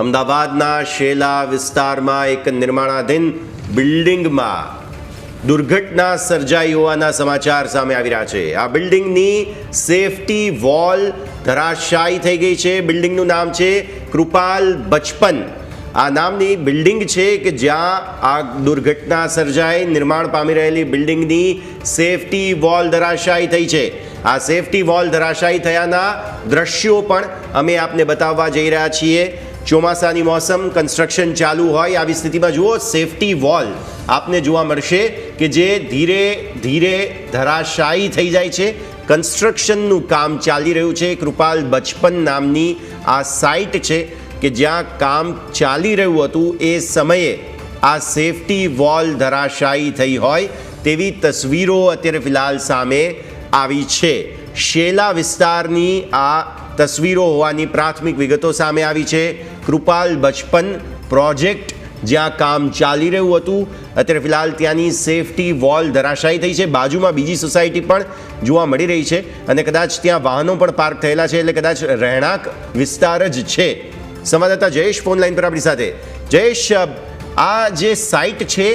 અમદાવાદના શેલા વિસ્તારમાં એક નિર્માણાધીન બિલ્ડિંગમાં દુર્ઘટના સર્જાઈ હોવાના સમાચાર સામે આવી રહ્યા છે. આ બિલ્ડિંગની સેફટી વોલ ધરાશાયી થઈ ગઈ છે. બિલ્ડિંગનું નામ છે કૃપાલ બચપન. આ નામની બિલ્ડિંગ છે કે જ્યાં આ દુર્ઘટના સર્જાઈ નિર્માણ પામી રહેલી બિલ્ડિંગની સેફટી વોલ ધરાશાયી થઈ છે. આ સેફટી વોલ ધરાશાયી થયાના દ્રશ્યો પણ અમે આપને બતાવવા જઈ રહ્યા છીએ. ચોમાસાની મોસમ કન્સ્ટ્રક્શન ચાલુ હોય આવી સ્થિતિમાં જુઓ સેફટી વોલ આપને જોવા મળશે કે જે ધીરે ધીરે ધરાશાયી થઈ જાય છે. કન્સ્ટ્રક્શનનું કામ ચાલી રહ્યું છે. કૃપાલ બચપન નામની આ સાઇટ છે કે જ્યાં કામ ચાલી રહ્યું હતું એ સમયે આ સેફટી વોલ ધરાશાયી થઈ હોય તેવી તસવીરો અત્યારે ફિલહાલ સામે આવી છે. શેલા વિસ્તારની આ તસવીરો હોવાની પ્રાથમિક વિગતો સામે આવી છે. કૃપાલ બચપન પ્રોજેક્ટ, જ્યાં કામ ચાલી રહ્યું હતું. અત્યારે ફિલહાલ ત્યાંની સેફટી વોલ ધરાશાયી થઈ છે. બાજુમાં બીજી સોસાયટી પણ જોવા મળી રહી છે અને કદાચ ત્યાં વાહનો પણ પાર્ક થયેલા છે એટલે કદાચ રહેણાંક વિસ્તાર જ છે. સંવાદદાતા જયેશ ફોન લાઈન પર આપણી સાથે. જયેશ, આ જે સાઇટ છે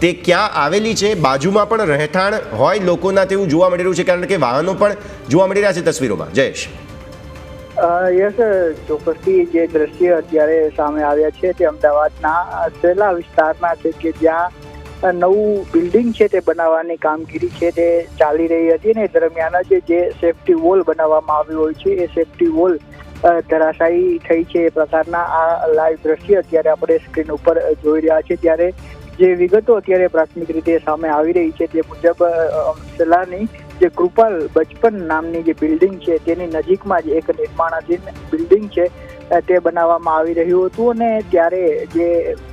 તે ક્યાં આવેલી છે? બાજુમાં પણ રહેઠાણ હોય લોકોના તેવું જોવા મળી રહ્યું છે કારણ કે વાહનો પણ જોવા મળી રહ્યા છે તસવીરોમાં. જયેશ. યસ ચોક્કસથી જે દ્રશ્ય અત્યારે સામે આવ્યા છે તે અમદાવાદના સેલા વિસ્તારના છે કે જ્યાં નવું બિલ્ડિંગ છે તે બનાવવાની કામગીરી છે તે ચાલી રહી હતી ને દરમિયાન જ જે સેફટી વોલ બનાવવામાં આવ્યો હોય છે એ સેફટી વોલ ધરાશાયી થઈ છે એ પ્રકારના આ લાઈવ દ્રશ્ય અત્યારે આપણે સ્ક્રીન ઉપર જોઈ રહ્યા છે ત્યારે જે વિગતો અત્યારે પ્રાથમિક રીતે સામે આવી રહી છે તે મુજબ સેલાની જે કૃપાલ બચપન નામની જે બિલ્ડિંગ છે, તેની નજીકમાં જ એક નિર્માણાધીન બિલ્ડિંગ છે તે બનાવવામાં આવી રહ્યું હતું અને ત્યારે જે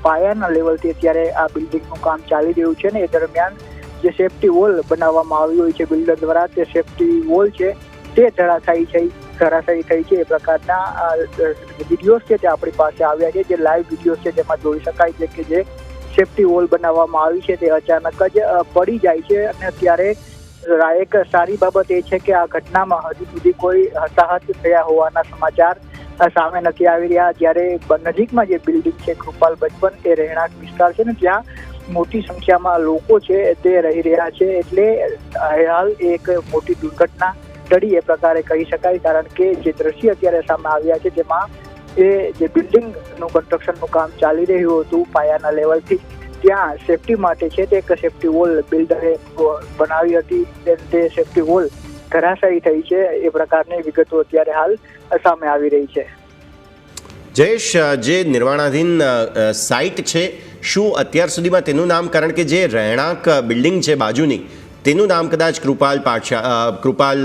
પાયાના લેવલથી અત્યારે આ બિલ્ડિંગનું કામ ચાલી રહ્યું છે ને, એ દરમિયાન જે સેફટી વોલ બનાવવામાં આવી હોય છે બિલ્ડર દ્વારા, તે સેફટી વોલ છે, તે ધરાશાયી થઈ ધરાશાયી થઈ છે એ પ્રકારના વિડીયોઝ છે તે આપણી પાસે આવ્યા છે, જે લાઈવ વિડીયોઝ છે તેમાં જોઈ શકાય છે કે જે સેફટી વોલ બનાવવામાં આવી છે, તે અચાનક જ પડી જાય છે અને ત્યારે એક સારી બાબત એ છે કે આ ઘટનામાં હજુ સુધી કોઈ હતાહત થયા હોવાના સમાચાર સામે નથી આવી રહ્યા. જ્યારે નજીકમાં જે બિલ્ડિંગ છે કૃપાલ બચપન એ રહેણાંક વિસ્તાર છે ને ત્યાં મોટી સંખ્યામાં લોકો છે, તે રહી રહ્યા છે. એટલે હાલ એક મોટી દુર્ઘટના ટળી એ પ્રકારે કહી શકાય, કારણ કે જે દ્રશ્ય અત્યારે સામે આવ્યા છે, જેમાં એ જે બિલ્ડિંગનું કન્સ્ટ્રક્શનનું કામ ચાલી રહ્યું હતું પાયાના લેવલથી ત્યાં સેફટી માટે છે તે એક સેફટી વોલ બિલ્ડરે બનાવી હતી. તે સેફટી વોલ ધરાશાયી થઈ છે. એ પ્રકારની વિગતો અત્યારે હાલ સામે આવી રહી છે. જયેશ જે નિર્માણાધીન સાઇટ છે, શું અત્યાર સુધીમાં તેનું નામ, કારણ કે જે રહેણાંક બિલ્ડિંગ છે બાજુની, તેનું નામ કદાચ કૃપાલ પાઠશા કૃપાલ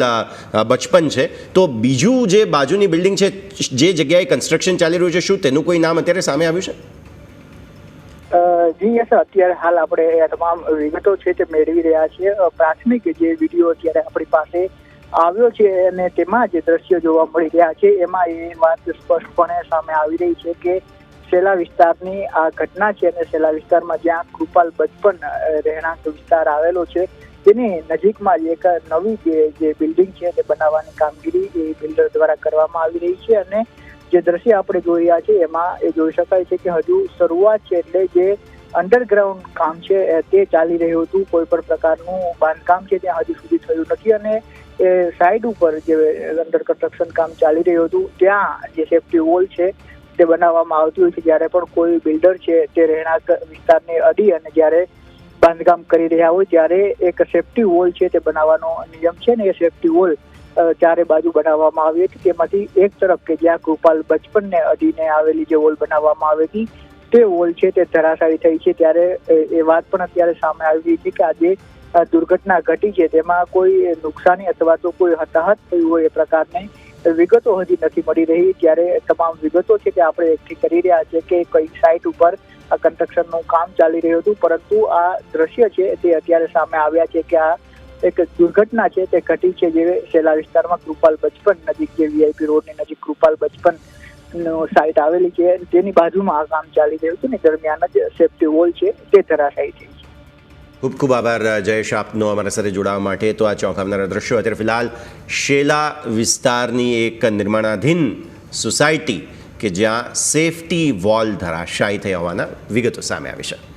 બચપન છે. તો બીજું જે બાજુની બિલ્ડિંગ છે, જે જગ્યાએ કન્સ્ટ્રક્શન ચાલી રહ્યું છે, શું તેનું કોઈ નામ અત્યારે સામે આવ્યું છે? જી યસ અત્યારે હાલ આપણે આ તમામ વિગતો છે તે મેળવી રહ્યા છીએ. પ્રાથમિક જે વીડિયો અત્યારે આપણી પાસે આવ્યો છે અને તેમાં જે દ્રશ્યો જોવા મળી રહ્યા છે, એમાં એ વાત સ્પષ્ટપણે સામે આવી રહી છે કે સેલા વિસ્તારની આ ઘટના છે અને સેલા વિસ્તારમાં જ્યાં કૃપાલ બચપન રહેણાંક વિસ્તાર આવેલો છે, તેની નજીકમાં જ એક નવી જે બિલ્ડિંગ છે તે બનાવવાની કામગીરી એ બિલ્ડર દ્વારા કરવામાં આવી રહી છે અને જે દ્રશ્ય આપણે જોઈ રહ્યા છે એમાં એ જોઈ શકાય છે કે હજુ શરૂઆત છે એટલે જે અંડરગ્રાઉન્ડ કામ છે તે ચાલી રહ્યું હતું, કોઈ પણ પ્રકારનું બાંધકામ છે ત્યાં હજુ સુધી થયું નથી અને એ સાઈડ ઉપર જે અંડર કન્સ્ટ્રક્શન કામ ચાલી રહ્યું હતું, ત્યાં જે સેફ્ટી વોલ છે, તે બનાવવામાં આવતી હોય છે. જ્યારે પણ કોઈ બિલ્ડર છે, તે રહેણાંક વિસ્તારને અડી અને જ્યારે બાંધકામ કરી રહ્યા હોય, ત્યારે એક સેફ્ટી વોલ છે તે બનાવવાનો નિયમ છે ને એ સેફ્ટી વોલ ચારે બાજુ બનાવવામાં આવી હતી. તેમાંથી એક તરફ કે જ્યાં કૃપાલ બચપનને અડીને આવેલી જે વોલ બનાવવામાં આવી હતી તે વોલ છે તે ધરાશાયી થઈ છે ત્યારે એ વાત પણ અત્યારે સામે આવી છે કે આજે દુર્ઘટના ઘટી છે. તેમાં કોઈ નુકસાની અથવા તો કોઈ હતાહત થયું હોય એ પ્રકારની વિગતો હજી નથી મળી રહી. ત્યારે તમામ વિગતો છે તે આપણે એકઠી કરી રહ્યા છે કે કઈ સાઇટ ઉપર આ કન્સ્ટ્રક્શનનું કામ ચાલી રહ્યું હતું. પરંતુ આ દ્રશ્ય છે તે અત્યારે સામે આવ્યા છે કે આ એક દુર્ઘટના છે તે ઘટી છે. જે શેલા વિસ્તારમાં કૃપાલ બચપન નજીક જે વીઆઈપી રોડની નજીક કૃપાલ બચપન સાઇટ આવેલી છે. તેની બાજુમાં આ કામ ચાલી રહ્યું હતું ને દરમિયાન જ સેફ્ટી વોલ છે તે ધરાશાયી થઈ છે. ખૂબ ખૂબ આભાર, જયેશ, આપનો અમારા સાથે જોડાવા માટે. તો આ ચોંકાવનારા દ્રશ્યો અત્યારે ફિલહાલ શેલા વિસ્તારની એક નિર્માણાધીન સોસાયટી કે જ્યાં સેફટી વોલ ધરાશાયી થઈ હોવાના વિગતો સામે આવી છે.